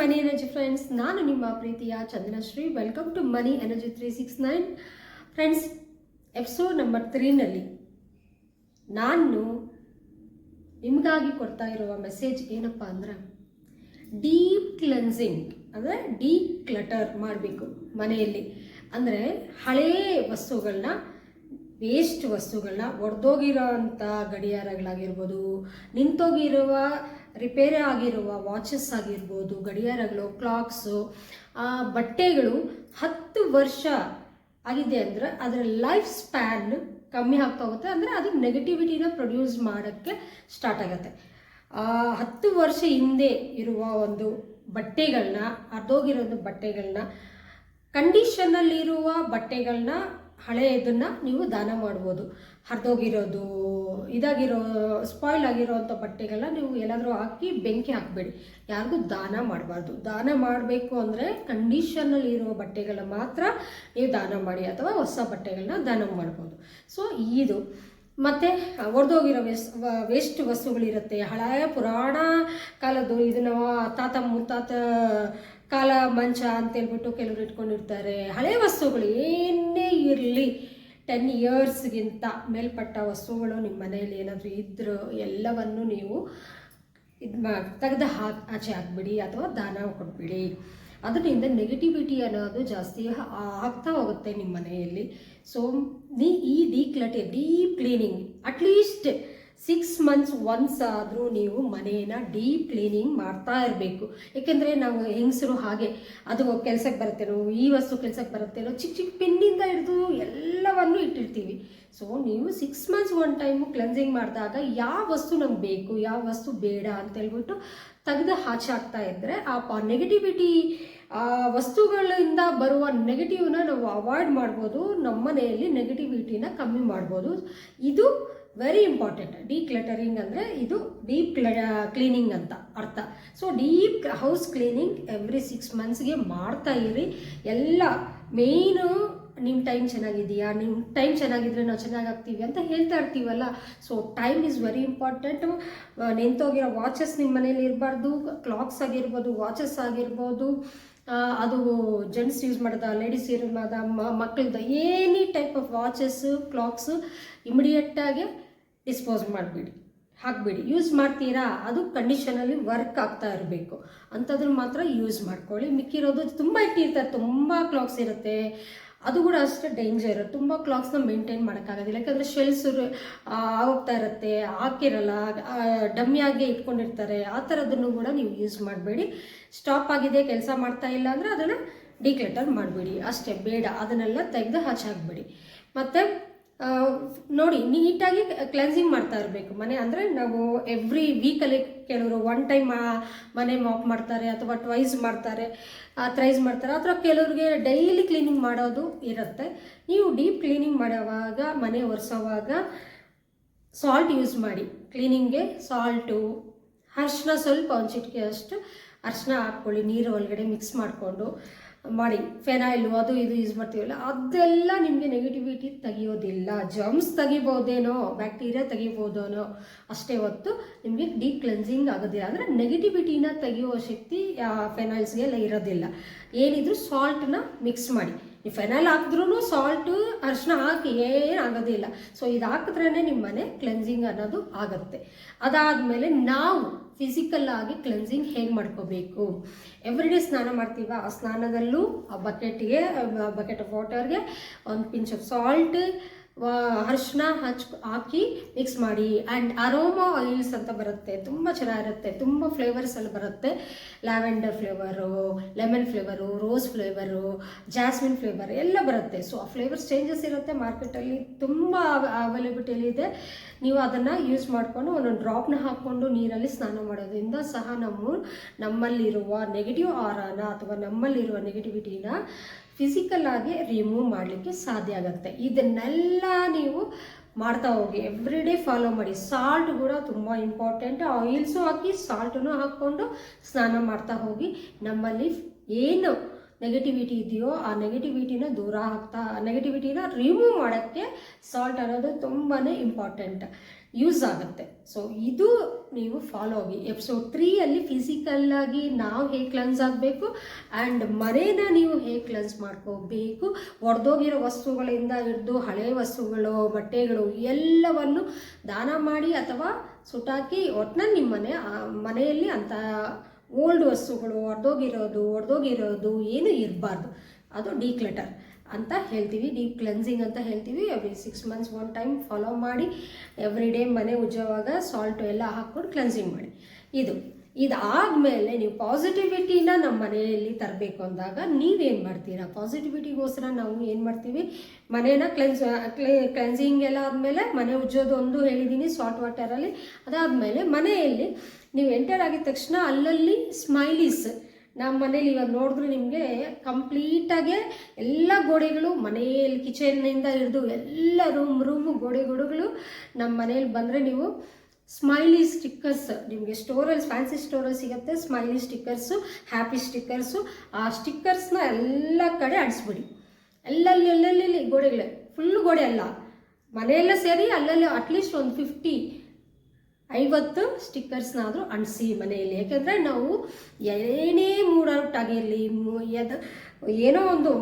ಮನಿ energy friends, ನಾನು ನಿಮ್ಮ ಪ್ರೀತಿಯ Chandrashree welcome to money energy three six nine friends episode number ತ್ರೀನಲ್ಲಿ ನಾನು ನಿಮಗಾಗಿ ಕೊಡ್ತಾ ಇರುವ ಮೆಸೇಜ್ ಏನಪ್ಪ ಅಂದ್ರೆ ಡೀಪ್ ಕ್ಲೆನ್ಸಿಂಗ್ ಅಂದರೆ ಡೀಪ್ ಕ್ಲಟರ್ ಮಾಡಬೇಕು ಮನೆಯಲ್ಲಿ. ಅಂದರೆ ಹಳೇ ವಸ್ತುಗಳನ್ನ ವೇಸ್ಟ್ ವಸ್ತುಗಳನ್ನ ಒಡೆದೋಗಿರೋ ಅಂಥ ಗಡಿಯಾರಗಳಾಗಿರ್ಬೋದು, ನಿಂತೋಗಿರುವ ರಿಪೇರಿ ಆಗಿರುವ ವಾಚಸ್ ಆಗಿರ್ಬೋದು ಗಡಿಯಾರಗಳು ಕ್ಲಾಕ್ಸು ಬಟ್ಟೆಗಳು ಹತ್ತು ವರ್ಷ ಆಗಿದೆ ಅಂದರೆ ಅದರ ಲೈಫ್ ಸ್ಪ್ಯಾನ್ ಕಮ್ಮಿ ಆಗ್ತಾ ಹೋಗುತ್ತೆ ಅಂದರೆ ಅದು ನೆಗೆಟಿವಿಟಿನ ಪ್ರೊಡ್ಯೂಸ್ ಮಾಡೋಕ್ಕೆ ಸ್ಟಾರ್ಟ್ ಆಗುತ್ತೆ. ಆ, ಹತ್ತು ವರ್ಷ ಹಿಂದೆ ಇರುವ ಒಂದು ಬಟ್ಟೆಗಳನ್ನ ಅರ್ಧೋಗಿರೋ ಬಟ್ಟೆಗಳನ್ನ ಕಂಡೀಷನಲ್ಲಿರುವ ಬಟ್ಟೆಗಳನ್ನ ಹಳೆಯದನ್ನ ನೀವು ದಾನ ಮಾಡ್ಬೋದು. ಹರಿದೋಗಿರೋದು, ಇದಾಗಿರೋ ಸ್ಪಾಯ್ಲ್ ಆಗಿರೋವಂಥ ಬಟ್ಟೆಗಳನ್ನ ನೀವು ಎಲ್ಲಾದರೂ ಹಾಕಿ ಬೆಂಕಿ ಹಾಕಬೇಡಿ. ಯಾರಿಗೂ ದಾನ ಮಾಡಬಾರ್ದು. ದಾನ ಮಾಡಬೇಕು ಅಂದರೆ ಕಂಡೀಷನಲ್ಲಿ ಇರೋ ಬಟ್ಟೆಗಳ ಮಾತ್ರ ನೀವು ದಾನ ಮಾಡಿ ಅಥವಾ ಹೊಸ ಬಟ್ಟೆಗಳನ್ನ ದಾನ ಮಾಡ್ಬೋದು. ಸೊ ಇದು. ಮತ್ತು ಒಡೆದೋಗಿರೋ ವೇಸ್ ವೇಸ್ಟ್ ವಸ್ತುಗಳಿರುತ್ತೆ. ಹಳೆಯ ಪುರಾಣ ಕಾಲದ್ದು ಇದನ್ನು ತಾತ, ಮುತ್ತಾತ ಕಾಲ ಮಂಚ ಅಂತೇಳ್ಬಿಟ್ಟು ಕೆಲವರು ಇಟ್ಕೊಂಡಿರ್ತಾರೆ. ಹಳೆ ವಸ್ತುಗಳು ಏನೇ ಇರಲಿ ಟೆನ್ ಇಯರ್ಸ್ಗಿಂತ ಮೇಲ್ಪಟ್ಟ ವಸ್ತುಗಳು ನಿಮ್ಮ ಮನೆಯಲ್ಲಿ ಏನಾದರೂ ಇದ್ದರೂ ಎಲ್ಲವನ್ನು ನೀವು ಇದು ಮಾ, ತೆಗೆದು ಹಾಕಿ, ಆಚೆ ಹಾಕ್ಬಿಡಿ ಅಥವಾ ದಾನ ಕೊಟ್ಬಿಡಿ. ಅದರಿಂದ ನೆಗೆಟಿವಿಟಿ ಅನ್ನೋದು ಜಾಸ್ತಿ ಆಗ್ತಾ ಹೋಗುತ್ತೆ ನಿಮ್ಮ ಮನೆಯಲ್ಲಿ. ಸೊ ನೀ ಈ declutter deep cleaning at least six months once ಆದರೂ ನೀವು ಮನೆಯನ್ನು ಡೀಪ್ ಕ್ಲೀನಿಂಗ್ ಮಾಡ್ತಾ ಇರಬೇಕು. ಏಕೆಂದರೆ ನಾವು ಹೆಂಗಸರು ಹಾಗೆ, ಅದು ಕೆಲಸಕ್ಕೆ ಬರುತ್ತೇನೋ, ಈ ವಸ್ತು ಕೆಲಸಕ್ಕೆ ಬರುತ್ತೇನೋ ಚಿಕ್ಕ ಚಿಕ್ಕ ಪಿನ್ನಿಂದ ಹಿಡಿದು ಎಲ್ಲವನ್ನು ಇಟ್ಟಿರ್ತೀವಿ. ಸೊ ನೀವು six months one time cleansing ಮಾಡಿದಾಗ ಯಾವ ವಸ್ತು ನಮ್ಗೆ ಬೇಕು, ಯಾವ ವಸ್ತು ಬೇಡ ಅಂತ ಹೇಳ್ಬಿಟ್ಟು ತೆಗೆದು ಆಚೆ ಹಾಕ್ತಾ ಇದ್ದರೆ ಆ ನೆಗೆಟಿವಿಟಿ ಆ ವಸ್ತುಗಳಿಂದ ಬರುವ ನೆಗೆಟಿವ್ನ ನಾವು ಅವಾಯ್ಡ್ ಮಾಡ್ಬೋದು, ನಮ್ಮ ಮನೆಯಲ್ಲಿ ನೆಗೆಟಿವಿಟಿನ ಕಮ್ಮಿ ಮಾಡ್ಬೋದು. ಇದು ವೆರಿ ಇಂಪಾರ್ಟೆಂಟ್ ಡೀಪ್ ಕ್ಲಟರಿಂಗ್ ಅಂದರೆ ಇದು ಡೀಪ್ ಕ್ಲ ಕ್ಲೀನಿಂಗ್ ಅಂತ ಅರ್ಥ. So deep house cleaning every six ಮಂತ್ಸ್ಗೆ ಮಾಡ್ತಾ ಇರಿ. ಎಲ್ಲ ಮೇಯ್ನು ನಿಮ್ಮ ಟೈಮ್ ಚೆನ್ನಾಗಿದೆಯಾ ನಿಮ್ಮ ಟೈಮ್ ಚೆನ್ನಾಗಿದ್ರೆ ನಾವು ಚೆನ್ನಾಗಾಗ್ತೀವಿ ಅಂತ ಹೇಳ್ತಾ ಇರ್ತೀವಲ್ಲ. So time is very important ನಿಂತೋಗಿರೋ watches ನಿಮ್ಮ ಮನೇಲಿ ಇರಬಾರ್ದು ಕ್ಲಾಕ್ಸ್ ಆಗಿರ್ಬೋದು ವಾಚಸ್ ಆಗಿರ್ಬೋದು. ಅದು ಜೆಂಟ್ಸ್ ಯೂಸ್ ಮಾಡೋದ ಲೇಡೀಸ್ ಯೂಸ್ ಮಾಡೋದ ಮಕ್ಕಳದ ಏನಿ ಟೈಪ್ ಆಫ್ ವಾಚಸ್ಸು ಕ್ಲಾಕ್ಸು ಇಮಿಡಿಯೇಟಾಗಿ ಡಿಸ್ಪೋಸ್ ಮಾಡಿಬಿಡಿ, ಹಾಕ್ಬಿಡಿ. ಯೂಸ್ ಮಾಡ್ತೀರಾ? ಅದು ಕಂಡೀಷನಲ್ಲಿ ವರ್ಕ್ ಆಗ್ತಾ ಇರಬೇಕು. ಅಂಥದ್ರ ಮಾತ್ರ ಯೂಸ್ ಮಾಡ್ಕೊಳ್ಳಿ. ಮಿಕ್ಕಿರೋದು ತುಂಬ ಇಟ್ಟಿರ್ತಾರೆ. ತುಂಬ ಕ್ಲಾಕ್ಸ್ ಇರುತ್ತೆ. ಅದು ಕೂಡ ಅಷ್ಟೇ ಡೇಂಜರ್ ತುಂಬ ಕ್ಲಾಕ್ಸ್ನ ಮೇಂಟೈನ್ ಮಾಡೋಕ್ಕಾಗೋದಿಲ್ಲ. ಯಾಕಂದರೆ ಶೆಲ್ಸ್ ಆಗೋಗ್ತಾ ಇರುತ್ತೆ, ಹಾಕಿರಲ್ಲ ಡಮ್ಮಿಯಾಗೆ ಇಟ್ಕೊಂಡಿರ್ತಾರೆ. ಆ ಥರದನ್ನು ಕೂಡ ನೀವು ಯೂಸ್ ಮಾಡಬೇಡಿ. ಸ್ಟಾಪ್ ಆಗಿದೆ, ಕೆಲಸ ಮಾಡ್ತಾ ಇಲ್ಲ ಅಂದರೆ ಅದನ್ನು ಡಿಕ್ಲೆಟರ್ ಮಾಡಬೇಡಿ. ಅಷ್ಟೇ, ಬೇಡ. ಅದನ್ನೆಲ್ಲ ತೆಗೆದು ಹಚ್ಚಾಕ್ಬಿಡಿ ಮತ್ತು ನೋಡಿ, ನೀಟಾಗಿ ಕ್ಲೆನ್ಸಿಂಗ್ ಮಾಡ್ತಾ ಇರಬೇಕು. ಮನೆ ಅಂದರೆ ನಾವು ಎವ್ರಿ ವೀಕಲ್ಲಿ ಕೆಲವರು ಒನ್ ಟೈಮ್ ಮನೆ ಮಾಪ್ ಮಾಡ್ತಾರೆ ಅಥವಾ ಟ್ವೈಸ್ ಮಾಡ್ತಾರೆ ಥ್ರೈಸ್ ಮಾಡ್ತಾರೆ. ಅಥವಾ ಕೆಲವ್ರಿಗೆ ಡೈಲಿ ಕ್ಲೀನಿಂಗ್ ಮಾಡೋದು ಇರುತ್ತೆ. ನೀವು ಡೀಪ್ ಕ್ಲೀನಿಂಗ್ ಮಾಡೋವಾಗ, ಮನೆ ಒರೆಸೋವಾಗ ಸಾಲ್ಟ್ ಯೂಸ್ ಮಾಡಿ. ಕ್ಲೀನಿಂಗ್ಗೆ ಸಾಲ್ಟು ಅರ್ಶಿನ ಸ್ವಲ್ಪ ಒಂದು ಚಿಟಿಕೆ ಅಷ್ಟು ಅರ್ಶಿನ ಹಾಕ್ಕೊಳ್ಳಿ, ನೀರು ಒಳಗಡೆ ಮಿಕ್ಸ್ ಮಾಡಿಕೊಂಡು. ಮಾಡಿ, ಫೆನಾಯ್ಲು ಅದು ಇದು ಯೂಸ್ ಮಾಡ್ತೀವಲ್ಲ, ಅದೆಲ್ಲ ನಿಮಗೆ ನೆಗೆಟಿವಿಟಿ ತೆಗಿಯೋದಿಲ್ಲ. ಜಮ್ಸ್ ತೆಗಿಬೋದೇನೋ ಬ್ಯಾಕ್ಟೀರಿಯಾ ತೆಗಿಬೋದೇನೋ, ಅಷ್ಟೇ ಹೊತ್ತು ನಿಮಗೆ ಡೀ ಕ್ಲೆನ್ಸಿಂಗ್ ಆಗೋದಿಲ್ಲ. ಅಂದರೆ ನೆಗೆಟಿವಿಟಿನ ತೆಗೆಯುವ ಶಕ್ತಿ ಫೆನಾಯ್ಲ್ಸ್ಗೆ ಎಲ್ಲ ಇರೋದಿಲ್ಲ. ಏನಿದ್ರು ಸಾಲ್ಟನ್ನ ಮಿಕ್ಸ್ ಮಾಡಿ. ನೀವು ಫೆನೈಲ್ ಹಾಕಿದ್ರೂ ಸಾಲ್ಟು ಅರಿಶಿನ ಹಾಕಿ ಏನು ಆಗೋದಿಲ್ಲ. ಸೊ ಇದು ಹಾಕಿದ್ರೇ ನಿಮ್ಮ ಮನೆ ಕ್ಲೆನ್ಸಿಂಗ್ ಅನ್ನೋದು ಆಗುತ್ತೆ. ಅದಾದಮೇಲೆ ನಾವು ಫಿಸಿಕಲ್ ಆಗಿ ಕ್ಲೆನ್ಸಿಂಗ್ ಹೇಗೆ ಮಾಡ್ಕೋಬೇಕು? ಎವ್ರಿಡೇ ಸ್ನಾನ ಮಾಡ್ತೀವ, ಆ ಸ್ನಾನದಲ್ಲೂ ಆ ಬಕೆಟ್ಗೆ ಬಕೆಟ್ ಆಫ್ ವಾಟರ್ಗೆ ಒಂದು ಪಿಂಚ್ ಆಫ್ ಸಾಲ್ಟ್ ಅರಿಶಿನ ಹಚ್, ಹಾಕಿ ಮಿಕ್ಸ್ ಮಾಡಿ. ಆ್ಯಂಡ್ ಅರೋಮಾ ಆಯಿಲ್ಸ್ ಅಂತ ಬರುತ್ತೆ. ತುಂಬ ಚೆನ್ನಾಗಿರುತ್ತೆ. ತುಂಬ ಫ್ಲೇವರ್ಸ್ ಅಲ್ಲಿ ಬರುತ್ತೆ. Lavender flavour lemon flavour rose flavour jasmine flavour ಎಲ್ಲ ಬರುತ್ತೆ. ಸೊ ಆ ಫ್ಲೇವರ್ಸ್ ಚೇಂಜಸ್ ಇರುತ್ತೆ. ಮಾರ್ಕೆಟಲ್ಲಿ ತುಂಬ ಅವೈಲಬಿಲಿಟಿಯಲ್ಲಿ ಇದೆ. ನೀವು ಅದನ್ನು ಯೂಸ್ ಮಾಡಿಕೊಂಡು ಒಂದೊಂದು ಡ್ರಾಪ್ನ ಹಾಕ್ಕೊಂಡು ನೀರಲ್ಲಿ ಸ್ನಾನ ಮಾಡೋದ್ರಿಂದ ಸಹ ನಮ್ಮ ನಮ್ಮಲ್ಲಿರುವ ನೆಗೆಟಿವ್ ಆರಾನ ಅಥವಾ ನಮ್ಮಲ್ಲಿರುವ ನೆಗೆಟಿವಿಟಿನ ಫಿಸಿಕಲ್ ಆಗಿ ರಿಮೂವ್ ಮಾಡಲಿಕ್ಕೆ ಸಾಧ್ಯ ಆಗುತ್ತೆ. ಇದನ್ನೆಲ್ಲ ನೀವು ಮಾಡ್ತಾ ಹೋಗಿ ಎವ್ರಿ ಡೇ ಫಾಲೋ ಮಾಡಿ ಸಾಲ್ಟ್ ಕೂಡ ತುಂಬ ಇಂಪಾರ್ಟೆಂಟ್ ಆಯಿಲ್ಸು ಹಾಕಿ ಸಾಲ್ಟನ್ನು ಹಾಕ್ಕೊಂಡು ಸ್ನಾನ ಮಾಡ್ತಾ ಹೋಗಿ, ನಮ್ಮಲ್ಲಿ ಏನು ನೆಗೆಟಿವಿಟಿ ಇದೆಯೋ, ಆ ನೆಗೆಟಿವಿಟಿನ ದೂರ ಹಾಕ್ತಾ ನೆಗೆಟಿವಿಟಿನ ರಿಮೂವ್ ಮಾಡೋಕ್ಕೆ ಸಾಲ್ಟ್ ಅನ್ನೋದು ತುಂಬಾ ಇಂಪಾರ್ಟೆಂಟ್ ಯೂಸ್ ಆಗುತ್ತೆ. ಸೊ ಇದು ನೀವು ಫಾಲೋ ಆಗಿ ಎಪಿಸೋಡ್ ತ್ರೀಯಲ್ಲಿ ಫಿಸಿಕಲ್ಲಾಗಿ ನಾವು ಹೇಗೆ ಕ್ಲನ್ಸ್ ಆಗಬೇಕು ಆ್ಯಂಡ್ ಮನೇನ ನೀವು ಹೇಗೆ ಕ್ಲನ್ಸ್ ಮಾಡ್ಕೋಬೇಕು, ಒಡೆದೋಗಿರೋ ವಸ್ತುಗಳಿಂದ ಹಿಡಿದು ಹಳೆ ವಸ್ತುಗಳು, ಬಟ್ಟೆಗಳು ಎಲ್ಲವನ್ನು ದಾನ ಮಾಡಿ ಅಥವಾ ಸುಟಾಕಿ ಒಟ್ಟಿನಲ್ಲಿ ನಿಮ್ಮ ಮನೆ ಮನೆಯಲ್ಲಿ ಅಂಥ ಓಲ್ಡ್ ವಸ್ತುಗಳು, ಒಡೆದೋಗಿರೋದು ಒಡೆದೋಗಿರೋದು ಏನು ಇರಬಾರ್ದು. ಅದು ಡಿಕ್ಲೆಟರ್ ಅಂತ ಹೇಳ್ತೀವಿ. ಡೀಪ್ ಕ್ಲೆನ್ಸಿಂಗ್ ಅಂತ ಹೇಳ್ತೀವಿ. Every six months one time follow ಮಾಡಿ ಎವ್ರಿ ಡೇ ಮನೆ ಉಜ್ಜೋವಾಗ ಸಾಲ್ಟು ಎಲ್ಲ ಹಾಕ್ಕೊಂಡು ಕ್ಲೆನ್ಸಿಂಗ್ ಮಾಡಿ. ಇದು, ಇದಾದಮೇಲೆ ನೀವು ಪಾಸಿಟಿವಿಟಿನ ನಮ್ಮ ಮನೆಯಲ್ಲಿ ತರಬೇಕು ಅಂದಾಗ ನೀವೇನು ಮಾಡ್ತೀರಾ? ಪಾಸಿಟಿವಿಟಿಗೋಸ್ಕರ ನಾವು ಏನು ಮಾಡ್ತೀವಿ? ಮನೇನ ಕ್ಲೆನ್ಸ್ ಕ್ಲೆನ್ಸಿಂಗ್ ಎಲ್ಲ ಆದಮೇಲೆ ಮನೆ ಉಜ್ಜೋದು ಒಂದು ಹೇಳಿದ್ದೀನಿ ಸಾಲ್ಟ್ ವಾಟರಲ್ಲಿ ಅದಾದಮೇಲೆ ಮನೆಯಲ್ಲಿ ನೀವು ಎಂಟರ್ ಆಗಿದ ತಕ್ಷಣ ಅಲ್ಲಲ್ಲಿ ಸ್ಮೈಲೀಸ್ ನಮ್ಮ ಮನೇಲಿ ಇವಾಗ ನೋಡಿದ್ರು ನಿಮಗೆ ಕಂಪ್ಲೀಟಾಗೆ ಎಲ್ಲ ಗೋಡೆಗಳು ಮನೆಯಲ್ಲಿ ಕಿಚನ್ನಿಂದ ಹಿಡಿದು ಎಲ್ಲ ರೂಮ್ ರೂಮು ಗೋಡೆ ಗೋಡೆಗಳು ನಮ್ಮ ಮನೇಲಿ ಬಂದರೆ ನೀವು ಸ್ಮೈಲಿ ಸ್ಟಿಕ್ಕರ್ಸ್ ನಿಮಗೆ ಸ್ಟೋರಲ್ಲಿ ಫ್ಯಾನ್ಸಿ ಸ್ಟೋರಲ್ಲಿ ಸಿಗುತ್ತೆ ಸ್ಮೈಲಿ ಸ್ಟಿಕ್ಕರ್ಸು ಹ್ಯಾಪಿ ಸ್ಟಿಕ್ಕರ್ಸು ಆ ಸ್ಟಿಕ್ಕರ್ಸ್ನ ಎಲ್ಲ ಕಡೆ ಅಡಿಸ್ಬಿಡಿ. ಎಲ್ಲಲ್ಲಿ, ಎಲ್ಲೆಲ್ಲಿ ಗೋಡೆಗಳೇ? ಫುಲ್ ಗೋಡೆ ಅಲ್ಲ. ಮನೆಯೆಲ್ಲ ಸೇರಿ ಅಲ್ಲಲ್ಲಿ ಅಟ್ಲೀಸ್ಟ್ ಒಂದು ಫಿಫ್ಟಿ ಐವತ್ತು ಸ್ಟಿಕ್ಕರ್ಸ್ನಾದರೂ ಅಂಟಿಸಿ ಮನೆಯಲ್ಲಿ. ಯಾಕೆಂದರೆ ನಾವು ಏನೇ ಮೂಡ್ ಔಟ್ ಆಗಿರಲಿ ಏನೋ ಒಂದು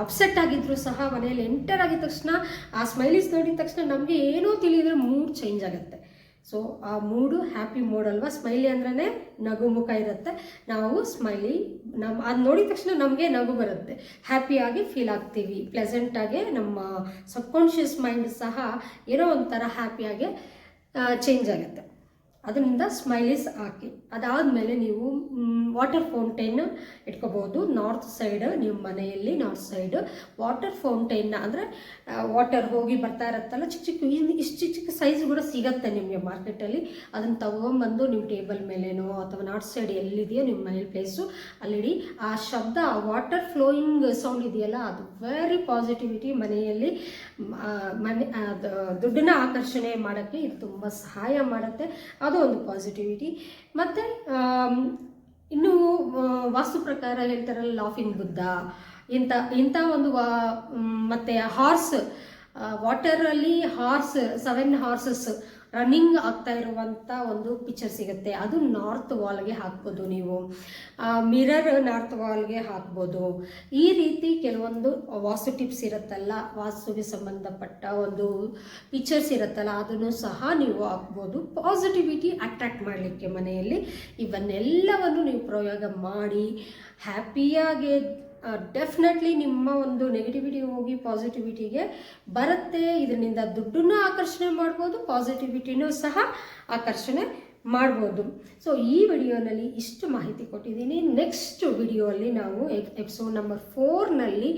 ಅಪ್ಸೆಟ್ ಆಗಿದ್ರು ಸಹ ಮನೆಯಲ್ಲಿ ಎಂಟರ್ ಆಗಿದ ತಕ್ಷಣ, ಆ ಸ್ಮೈಲೀಸ್ ನೋಡಿದ ತಕ್ಷಣ ನಮಗೆ ಏನೋ ತಿಳಿದ್ರೆ ಮೂಡ್ ಚೇಂಜ್ ಆಗುತ್ತೆ. ಸೊ, ಆ ಮೂಡು ಹ್ಯಾಪಿ ಮೂಡ್ ಅಲ್ವಾ? ಸ್ಮೈಲಿ ಅಂದ್ರೇ ನಗು ಮುಖ ಇರುತ್ತೆ. ನಾವು ಸ್ಮೈಲಿ ನಮ್ಮ ಅದು ನೋಡಿದ ತಕ್ಷಣ ನಮಗೆ ನಗು ಬರುತ್ತೆ. ಹ್ಯಾಪಿಯಾಗಿ ಫೀಲ್ ಆಗ್ತೀವಿ. ಪ್ಲೆಸೆಂಟಾಗಿ ನಮ್ಮ ಸಬ್ಕಾನ್ಷಿಯಸ್ ಮೈಂಡ್ ಸಹ ಏನೋ ಒಂಥರ ಹ್ಯಾಪಿಯಾಗಿ ಚೇಂಜ್ ಆಗುತ್ತೆ. ಅದರಿಂದ ಸ್ಮೈಲೀಸ್ ಹಾಕಿ, ಅದಾದಮೇಲೆ ನೀವು ವಾಟರ್ ಫೌಂಟೈನ್ ಇಟ್ಕೋಬೋದು. ನಾರ್ತ್ ಸೈಡ್ ನಿಮ್ಮ ಮನೆಯಲ್ಲಿ ನಾರ್ತ್ ಸೈಡ್ ವಾಟರ್ ಫೌಂಟೈನ್ ಅಂದರೆ ವಾಟರ್ ಹೋಗಿ ಬರ್ತಾ ಇರುತ್ತಲ್ಲ, ಚಿಕ್ಕ ಚಿಕ್ಕ ಇಷ್ಟು ಚಿಕ್ಕ ಚಿಕ್ಕ ಸೈಜ್ ಕೂಡ ಸಿಗತ್ತೆ ನಿಮಗೆ ಮಾರ್ಕೆಟಲ್ಲಿ ಅದನ್ನು ತಗೊಂಬಂದು ನಿಮ್ಮ ಟೇಬಲ್ ಮೇಲೇನೋ ಅಥವಾ ನಾರ್ತ್ ಸೈಡ್ ಎಲ್ಲಿದೆಯೋ ನಿಮ್ಮ ಮನೇಲಿ ಪ್ಲೇಸು ಅಲ್ಲಿಡಿ. ಆ ಶಬ್ದ, ಆ ವಾಟರ್ ಫ್ಲೋಯಿಂಗ್ ಸೌಂಡ್ ಇದೆಯಲ್ಲ, ಅದು ವೆರಿ ಪಾಸಿಟಿವಿಟಿ ಮನೆಯಲ್ಲಿ ಮನೆ ದುಡ್ಡನ್ನ ಆಕರ್ಷಣೆ ಮಾಡೋಕ್ಕೆ ಇದು ತುಂಬ ಸಹಾಯ ಮಾಡುತ್ತೆ. ಅದು ಒಂದು ಪಾಸಿಟಿವಿಟಿ ಮತ್ತು ಇನ್ನು ವಾಸ್ತು ಪ್ರಕಾರ ಹೇಳ್ತಾರಲ್ಲ ಲಾಫಿಂಗ್ ಬುದ್ಧ ಇಂಥ ಇಂಥ ಒಂದು ವಾ ಮತ್ತು ಹಾರ್ಸ್ ವಾಟರಲ್ಲಿ ಹಾರ್ಸ್, ಸೆವೆನ್ ಹಾರ್ಸಸ್ ರನ್ನಿಂಗ್ ಆಗ್ತಾ ಇರುವಂಥ ಒಂದು ಪಿಕ್ಚರ್ ಸಿಗುತ್ತೆ. ಅದು ನಾರ್ತ್ ವಾಲ್ಗೆ ಹಾಕ್ಬೋದು ನೀವು. ಮಿರರ್ ನಾರ್ತ್ ವಾಲ್ಗೆ ಹಾಕ್ಬೋದು. ಈ ರೀತಿ ಕೆಲವೊಂದು ವಾಸು ಟಿಪ್ಸ್ ಇರುತ್ತಲ್ಲ, ವಾಸ್ತುವಿಗೆ ಸಂಬಂಧಪಟ್ಟ ಒಂದು ಪಿಕ್ಚರ್ಸ್ ಇರುತ್ತಲ್ಲ, ಅದನ್ನು ಸಹ ನೀವು ಹಾಕ್ಬೋದು. ಪಾಸಿಟಿವಿಟಿ ಅಟ್ರ್ಯಾಕ್ಟ್ ಮಾಡಲಿಕ್ಕೆ ಮನೆಯಲ್ಲಿ ಇವನ್ನೆಲ್ಲವನ್ನು ನೀವು ಪ್ರಯೋಗ ಮಾಡಿ ಹ್ಯಾಪಿಯಾಗಿ ಡೆಫಿನೆಟ್ಲಿ ನಿಮ್ಮ ಒಂದು ನೆಗೆಟಿವಿಟಿ ಹೋಗಿ ಪಾಸಿಟಿವಿಟಿಗೆ ಬರುತ್ತೆ. ಇದರಿಂದ ದುಡ್ಡನ್ನು ಆಕರ್ಷಣೆ ಮಾಡ್ಬೋದು ಪಾಸಿಟಿವಿಟಿನೂ ಸಹ ಆಕರ್ಷಣೆ ಮಾಡ್ಬೋದು. ಸೊ ಈ ವಿಡಿಯೋನಲ್ಲಿ ಇಷ್ಟು ಮಾಹಿತಿ ಕೊಟ್ಟಿದ್ದೀನಿ. ನೆಕ್ಸ್ಟ್ ವಿಡಿಯೋಲ್ಲಿ ನಾವು ಎಪಿಸೋಡ್ ನಂಬರ್ ಫೋರ್ನಲ್ಲಿ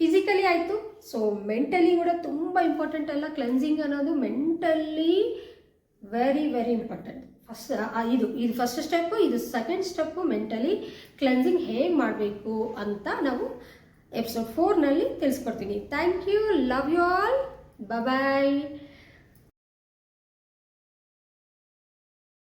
ಫಿಸಿಕಲಿ ಆಯಿತು. ಸೊ ಮೆಂಟಲಿ ಕೂಡ ತುಂಬ ಇಂಪಾರ್ಟೆಂಟ್ ಅಲ್ಲ. ಕ್ಲೆನ್ಸಿಂಗ್ ಅನ್ನೋದು mentally very very important first ಇದು ಇದು ಫಸ್ಟ್ ಸ್ಟೆಪ್ಪು ಇದು ಸೆಕೆಂಡ್ ಸ್ಟೆಪ್ಪು ಮೆಂಟಲಿ ಕ್ಲೆನ್ಸಿಂಗ್ ಹೇಗೆ ಮಾಡಬೇಕು ಅಂತ ನಾವು ಎಪಿಸೋಡ್ ಫೋರ್ನಲ್ಲಿ ತಿಳಿಸ್ಕೊಡ್ತೀನಿ. Thank you love you all bye